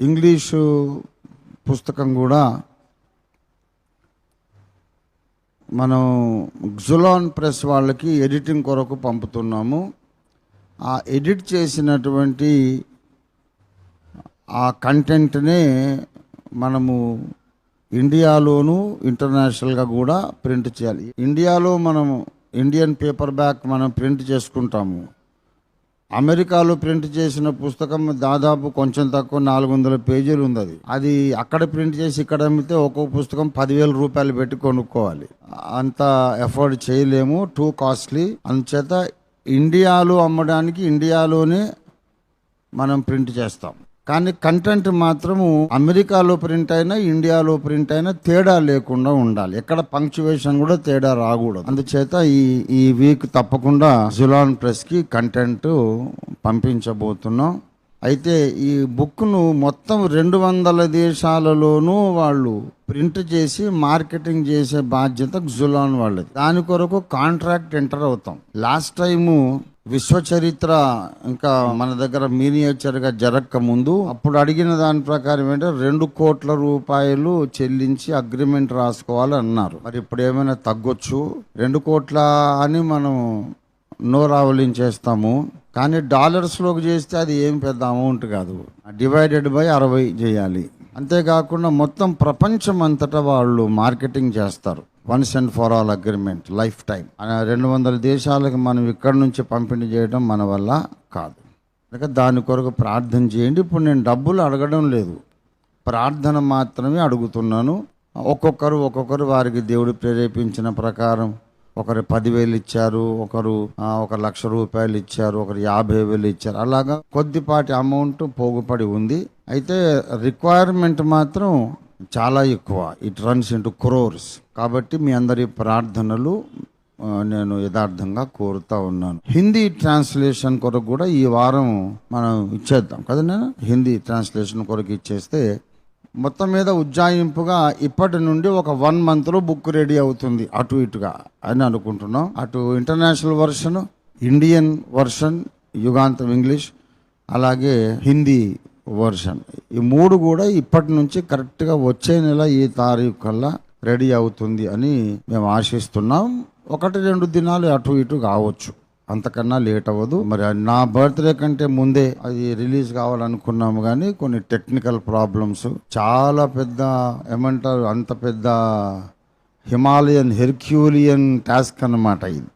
English పుస్తకం కూడా మనం జులాన్ ప్రెస్ వాళ్ళకి ఎడిటింగ్ కొరకు పంపుతున్నాము. ఆ ఎడిట్ చేసినటువంటి ఆ కంటెంట్నే మనము ఇండియాలోను ఇంటర్నేషనల్గా కూడా ప్రింట్ చేయాలి. ఇండియాలో మనం ఇండియన్ పేపర్ బ్యాక్ మనం ప్రింట్ చేసుకుంటాము. అమెరికాలో ప్రింట్ చేసిన పుస్తకం దాదాపు కొంచెం తక్కువ నాలుగు వందల పేజీలు ఉంది అది అది అక్కడ ప్రింట్ చేసి ఇక్కడ అమ్మితే ఒక్కొక్క పుస్తకం పదివేల రూపాయలు పెట్టి కొనుక్కోవాలి. అంత ఎఫోర్డ్ చేయలేము టూ కాస్ట్లీ. అందుచేత ఇండియాలో అమ్మడానికి ఇండియాలోనే మనం ప్రింట్ చేస్తాం. కానీ కంటెంట్ మాత్రము అమెరికాలో ప్రింట్ అయినా ఇండియాలో ప్రింట్ అయినా తేడా లేకుండా ఉండాలి. ఎక్కడ పంక్చువేషన్ కూడా తేడా రాకూడదు. అందుచేత ఈ ఈ వీక్ తప్పకుండా జులాన్ ప్రెస్కి కంటెంట్ పంపించబోతున్నాం. అయితే ఈ బుక్ను మొత్తం రెండు వందల దేశాలలోనూ వాళ్ళు ప్రింట్ చేసి మార్కెటింగ్ చేసే బాధ్యత జులాన్ వాళ్ళది. దాని కొరకు కాంట్రాక్ట్ ఎంటర్ అవుతాం. లాస్ట్ టైము విశ్వచరిత్ర ఇంకా మన దగ్గర మీనియేచర్గా జరగక ముందు అప్పుడు అడిగిన దాని ప్రకారం ఏంటంటే రెండు కోట్ల రూపాయలు చెల్లించి అగ్రిమెంట్ రాసుకోవాలి అన్నారు. మరి ఇప్పుడు ఏమైనా తగ్గొచ్చు? రెండు కోట్ల అని మనం నోరావలించేస్తాము కానీ డాలర్స్లోకి చేస్తే అది ఏం పెద్ద అమౌంట్ కాదు. డివైడెడ్ బై అరవై చేయాలి. అంతేకాకుండా మొత్తం ప్రపంచం అంతటా వాళ్ళు మార్కెటింగ్ చేస్తారు. Once and for all agreement lifetime రెండు వందల దేశాలకు మనం ఇక్కడ నుంచి పంపిణీ చేయడం మన వల్ల కాదు. ఇక దాని కొరకు ప్రార్థన చేయండి. ఇప్పుడు నేను డబ్బులు అడగడం లేదు. ప్రార్థన మాత్రమే అడుగుతున్నాను. ఒక్కొక్కరు ఒక్కొక్కరు వారికి దేవుడు ప్రేరేపించిన ప్రకారం ఒకరు పదివేలు ఇచ్చారు ఒకరు ఒక లక్ష రూపాయలు ఇచ్చారు ఒకరు యాభై వేలు ఇచ్చారు. అలాగా కొద్దిపాటి అమౌంట్ పోగుపడి ఉంది. అయితే రిక్వైర్మెంట్ మాత్రం చాలా ఎక్కువ. ఇట్ రన్స్ ఇంటూ క్రోర్స్ కాబట్టి మీ అందరి ప్రార్థనలు నేను యథార్థంగా కోరుతా ఉన్నాను. హిందీ ట్రాన్స్లేషన్ కొరకు కూడా ఈ వారం మనం ఇచ్చేద్దాం. కదా నేను హిందీ ట్రాన్స్లేషన్ కొరకు ఇచ్చేస్తే మొత్తం మీద ఉజ్జాయింపుగా ఇప్పటి నుండి ఒక వన్ మంత్లో బుక్ రెడీ అవుతుంది. అటు ఇటుగా అని అనుకుంటున్నాం. అటు international version Indian version Yugantham English అలాగే హిందీ వర్షన్. ఈ మూడు కూడా ఇప్పటి నుంచి కరెక్ట్గా వచ్చే నెల ఈ తారీఖు కల్లా రెడీ అవుతుంది అని మేము ఆశిస్తున్నాం. ఒకటి రెండు దినాలు అటు ఇటు కావచ్చు. అంతకన్నా లేట్ అవ్వదు. మరి నా బర్త్డే కంటే ముందే అది రిలీజ్ కావాలనుకున్నాము కానీ కొన్ని టెక్నికల్ ప్రాబ్లమ్స్ చాలా పెద్ద ఏమంటారు అంత పెద్ద హిమాలయన్ హెర్క్యూలియన్ టాస్క్ అన్నమాట ఇది.